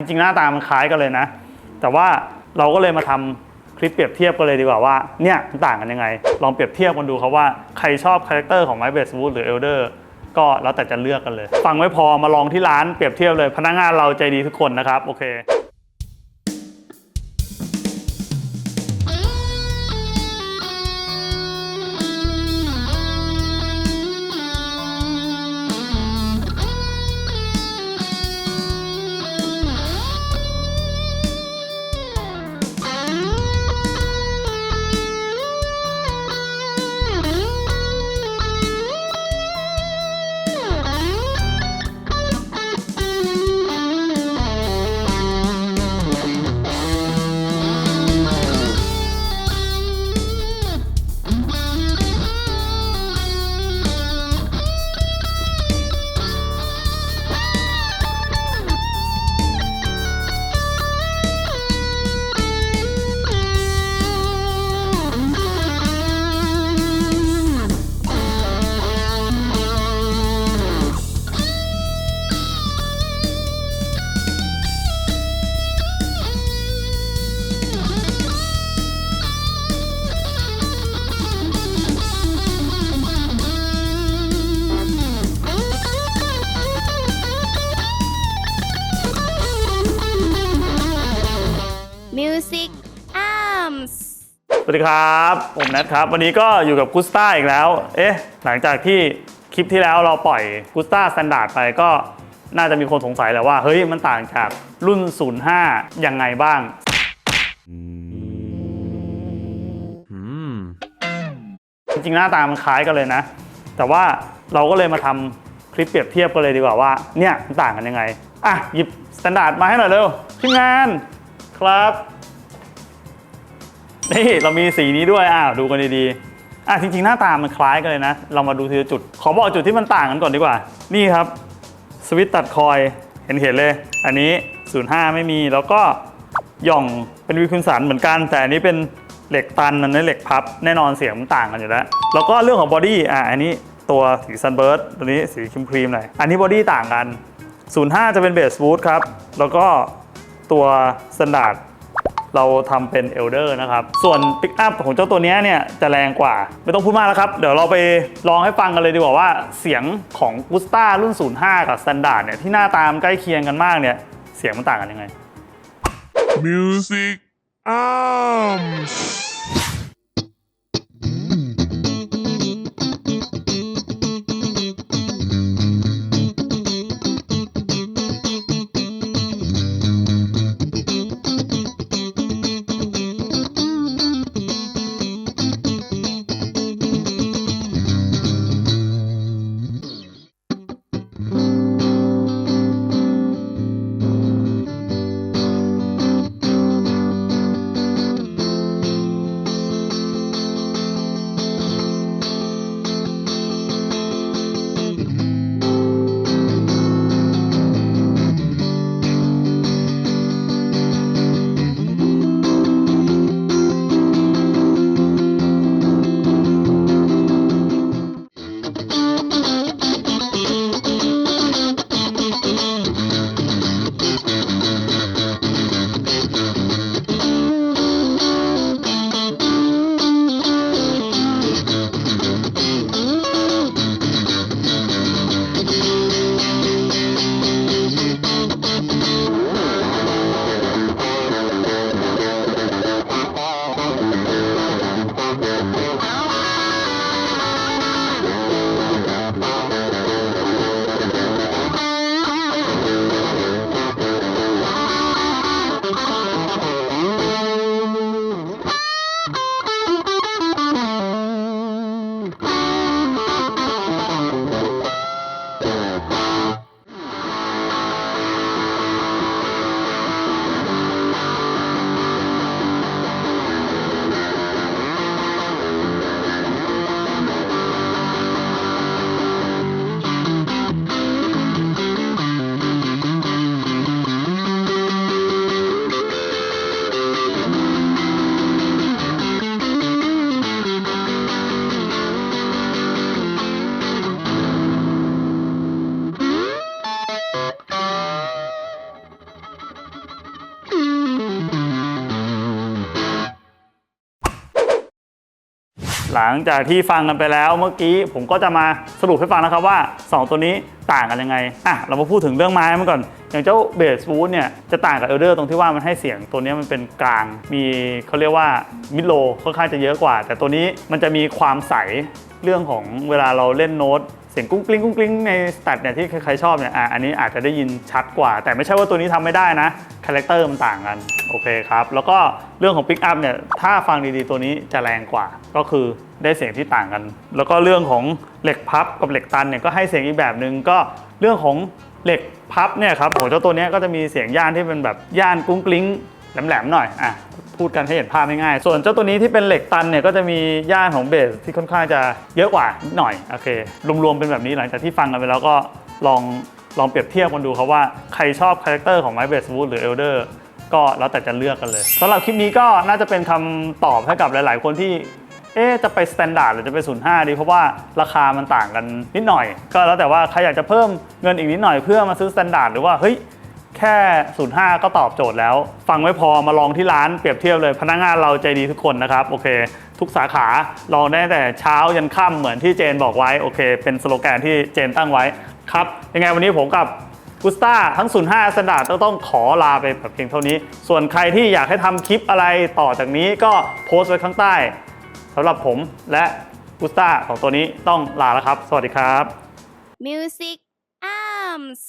จริงๆหน้าตามันคล้ายกันเลยนะ แต่ว่าเราก็เลยมาทำคลิปเปรียบเทียบกันเลยดีกว่าว่าเนี่ยมันต่างกันยังไง ลองเปรียบเทียบกันดูครับว่าใครชอบคาแรคเตอร์ของไมเบสวูดหรือเอลเดอร์ก็แล้วแต่จะเลือกกันเลย ฟังไม่พอมาลองที่ร้านเปรียบเทียบเลย พนักงานเราใจดีทุกคนนะครับ โอเค Music Arms สวัสดีครับ ผมแนทครับ วันนี้ก็อยู่กับกุสต้าอีกแล้ว เอ๊ะ หลังจากที่คลิปที่แล้วเราปล่อยกุสต้าสแตนดาร์ดไปก็น่าจะมีคนสงสัยแหละว่า เฮ้ย มันต่างจากรุ่น 05 ยังไงบ้าง จริงๆ หน้าตามันคล้ายกันเลยนะ แต่ว่าเราก็เลยมาทำคลิปเปรียบเทียบกันเลยดีกว่าว่า เนี่ย มันต่างกันยังไง อะ หยิบสแตนดาร์ดมาให้หน่อยเร็วทีมงานครับ นี่เรามีสีนี้ด้วยอ่าดูกันดีๆอะจริงๆหน้าตามันคล้ายกันเลยนะ เรามาดูทีละจุด ขอบอกจุดที่มันต่างกันก่อนดีกว่า นี่ครับ สวิตตัดคอยเห็นเห็นเลย อันนี้ 05 ไม่มีแล้วก็หย่องเป็นวิคุนสันเหมือนกัน แต่อันนี้เป็นเหล็กตันอันนี้เหล็กพับแน่นอนเสียงมันต่างกันอยู่แล้ว แล้วก็เรื่องของบอดี้อะอันนี้ตัวสีซันเบิร์ดตัวนี้สีครีมครีมๆหน่อยอันนี้บอดี้ต่างกัน 05 จะเป็นเบสวูดครับแล้วก็ตัวสแตนดาร์ด เราทำเป็นเอลเดอร์นะครับ ส่วนปิกอัพของเจ้าตัวนี้เนี่ยจะแรงกว่า ไม่ต้องพูดมากแล้วครับ เดี๋ยวเราไปลองให้ฟังกันเลยดีกว่าว่าเสียงของกุสตารุ่น 05 กับสแตนดาร์ดเนี่ยที่หน้าตามใกล้เคียงกันมากเนี่ยเสียงมันต่างกันยังไง Music Arms หลังจากที่ฟังกันไปแล้วเมื่อกี้ผมก็จะมาสรุปให้ฟังนะครับว่า 2 ตัวนี้ต่างกันยังไงอะเรามาพูดถึงเรื่องไม้มาก่อน อย่างเจ้าเบสฟูดเนี่ยจะต่างกับเอลเดอร์ตรงที่ว่ามันให้เสียงตัวนี้มันเป็นกลาง มีเขาเรียกว่ามิดโลค่อนข้างจะเยอะกว่า แต่ตัวนี้มันจะมีความใสเรื่องของเวลาเราเล่นโน้ต สียงกุ้งกลิ้งกุ้งกลิ้งในสแตทเนี่ยที่ใครๆชอบเนี่ยอะอันนี้อาจจะได้ยินชัดกว่า แต่ไม่ใช่ว่าตัวนี้ทำไม่ได้นะคาแรคเตอร์มันต่างกันโอเคครับ แล้วก็เรื่องของปิกอัพเนี่ยถ้าฟังดีๆตัวนี้จะแรงกว่า ก็คือได้เสียงที่ต่างกัน แล้วก็เรื่องของเหล็กพับกับเหล็กตันเนี่ยก็ให้เสียงอีกแบบหนึ่งก็เรื่องของเหล็กพับเนี่ยครับโหเจ้าตัวนี้ก็จะมีเสียงย่านที่เป็นแบบย่านกุ้งกลิ้งแหลมๆหน่อยอะ พูดกันให้เห็นภาพง่ายๆส่วนเจ้าตัวนี้ที่เป็นเหล็กตันเนี่ยก็จะมีย่านของเบสที่ค่อนข้างจะเยอะกว่านิดหน่อยโอเครวมๆเป็นแบบนี้หลังจากที่ฟังกันไปแล้วก็ลองลองเปรียบเทียบกันดูครับว่าใครชอบคาแรคเตอร์ของไม้เบสวูดหรือเอลเดอร์ก็แล้วแต่จะเลือกกันเลยสำหรับคลิปนี้ก็น่าจะเป็นคำตอบให้กับหลาย ๆ คนที่เอ๊จะไปสแตนดาร์ดหรือจะไป05 ดี เพราะว่าราคามันต่างกันนิดหน่อย ก็แล้วแต่ว่าใครอยากจะเพิ่มเงินอีกนิดหน่อยเพื่อมาซื้อสแตนดาร์ดหรือว่าเฮ้ย แค่ 05 ก็ตอบโจทย์แล้ว ฟังไม่พอมาลองที่ร้านเปรียบเทียบเลยพนักงานเราใจดีทุกคนนะครับ โอเค ทุกสาขาลองได้แต่เช้ายันค่ำเหมือนที่เจนบอกไว้โอเค เป็นสโลแกนที่เจนตั้งไว้ครับ ยังไงวันนี้ผมกับกุสตาทั้ง 05สแตนดาร์ดต้องขอลาไปแบบเพียงเท่านี้ ส่วนใครที่อยากให้ทำคลิปอะไรต่อจากนี้ก็โพสต์ไว้ข้างใต้สำหรับผมและกุสตาของตัวนี้ต้องลาแล้วครับ สวัสดีครับ Music Arms